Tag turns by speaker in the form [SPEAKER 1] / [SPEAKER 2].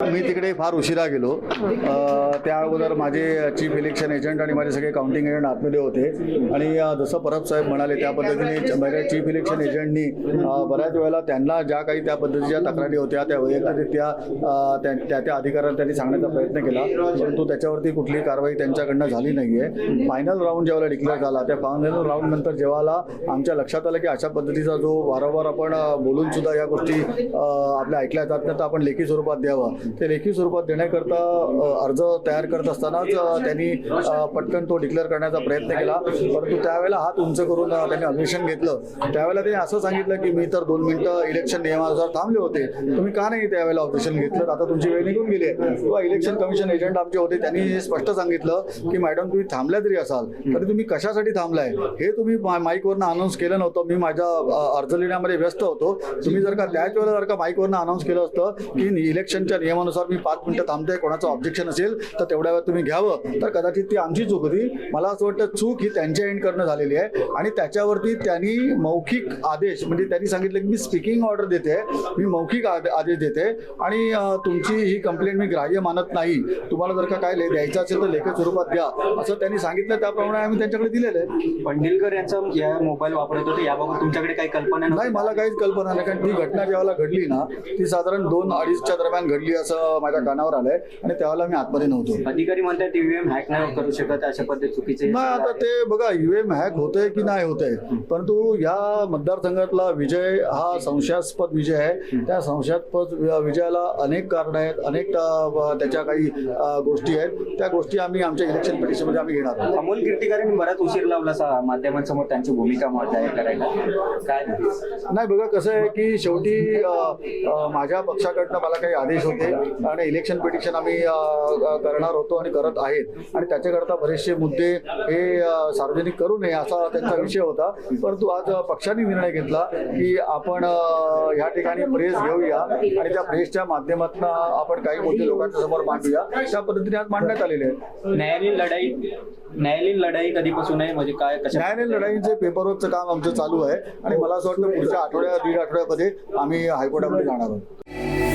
[SPEAKER 1] मी तिकडे फार उशिरा गेलो. त्या अगोदर माझे चीफ इलेक्शन एजंट आणि माझे सगळे काउंटिंग एजंट आतमध्ये होते. आणि जसं परब साहेब म्हणाले त्या पद्धतीने माझ्या चीफ इलेक्शन एजंटनी बऱ्याच वेळेला त्यांना ज्या काही त्या पद्धतीच्या तक्रारी होत्या त्या वैयक्तिकरित्या त्या त्या त्या अधिकाऱ्यांना त्यांनी सांगण्याचा प्रयत्न केला. परंतु त्याच्यावरती कुठलीही कारवाई त्यांच्याकडनं झाली नाही आहे फायनल राऊंड जेव्हा डिक्लेअर झाला त्या फायनल राऊंड नंतर जेव्हा आमच्या लक्षात आलं की अशा पद्धतीचा जो वारंवार आपण बोलून सुद्धा या गोष्टी आपल्या ऐकल्या जात नाही तर आपण लेखी स्वरूपात द्यावं. ते लेखी स्वरूपात देण्याकरता अर्ज तयार करत असतानाच त्यांनी पटकन तो डिक्लेअर करण्याचा प्रयत्न केला. परंतु त्यावेळेला हात उंच करून त्यांनी ऑब्जेक्शन घेतलं. त्यावेळेला त्यांनी असं सांगितलं की मी तर दोन मिनिटं इलेक्शन नियमानुसार थांबले होते. तुम्ही का नाही त्यावेळेला ऑब्जेक्शन घेतलं? आता तुमची वेळ निघून गेली आहे. किंवा इलेक्शन कमिशन एजंट आमचे होते. त्यांनी हे स्पष्ट सांगितलं की मॅडम तुम्ही थांबल्या तरी असाल. तरी तुम्ही कशासाठी थांबलाय? हे तुम्ही माईकवरनं अनाऊन्स केलं नव्हतं. मी माझ्या अर्ज लिहिण्यामध्ये व्यस्त होतो. तुम्ही जर का त्याच वेळेला जर का माईकवरनं अनाऊन्स केलं असतं की इलेक्शनच्या नियमानुसार मी पाच मिनिटं थांबतोय कोणाचं ऑब्जेक्शन असेल तर तेवढ्या वेळात तुम्ही घ्यावं. तर कदाचित ती आमची चूक होती. मला असं वाटतं चूक ही त्यांच्या एंड करणं झालेली आहे. आणि त्याच्यावरती त्यांनी मौखिक आदेश म्हणजे त्यांनी सांगितलं की मी स्पीकिंग ऑर्डर देते मी मौखिक आद- आदेश देते. आणि तुमची ही कंप्लेंट मी ग्राह्य मानत नाही. तुम्हाला जर का काय द्यायचं असेल तर लेखी स्वरूपात द्या. असं त्यांनी सांगितलं. त्याप्रमाणे आम्ही त्यांच्याकडे दिलेलं आहे.
[SPEAKER 2] पंढीलकर यांचा या मोबाईल वापरत होते. याबाबत तुमच्याकडे काही कल्पना
[SPEAKER 1] नाही मला काहीच कल्पना नाही. कारण ती घटना ज्यावेळेला घडली ना ती साधारण दोन अडीचच्या दरम्यान घडली असं माझ्या कानावर आलंय आणि त्यावेळेला मी आतमध्ये नव्हतो.
[SPEAKER 2] अधिकारी म्हणतात ईव्हीएम हॅक नाही करू शकत अशा पद्धती चुकीचे
[SPEAKER 1] नाही आता ते बघा युएम हॅक होतंय की नाही होतंय? परंतु या मतदारसंघातला विजय हा संशयास्पद विजय आहे. त्या संशयास्पद विजयाला अनेक कारण आहेत अनेक त्याच्या काही गोष्टी आहेत. त्या गोष्टी आम्ही आमच्या इलेक्शन पिटिशनमध्ये आम्ही घेणार आहोत.
[SPEAKER 2] अमोल कीर्तिकारांनी बराच उशीर लावला सा- माध्यमांसमोर त्यांची भूमिका मांडाय करायला. काय?
[SPEAKER 1] नाही बघा कसं आहे की शेवटी माझ्या पक्षाकडनं मला काही आदेश होते. आणि इलेक्शन पिटिशन आम्ही करणार होतो आणि करत आहेत. आणि त्याच्याकरता बरेचसे मुद्दे हे सार्वजनिक करू नये असा त्यांचा विषय होता. परंतु आज पक्षाने निर्णय घेतला की आपण ह्या ठिकाणी प्रेस घेऊया आणि त्या प्रेसच्या माध्यमातून आपण काही मुद्दे लोकांच्या समोर मांडूया. त्या पद्धतीने आज मांडण्यात आलेले आहेत.
[SPEAKER 2] न्यायालयीन लढाई न्यायालयीन लढाई कधीपासून आहे? म्हणजे काय कशा
[SPEAKER 1] न्यायालयीन लढाईचे पेपरवर्कचं काम आमचं चालू आहे. आणि मला असं वाटतं पुढच्या आठवड्या दीड आठवड्यामध्ये आम्ही हायकोर्टामध्ये जाणार आहोत.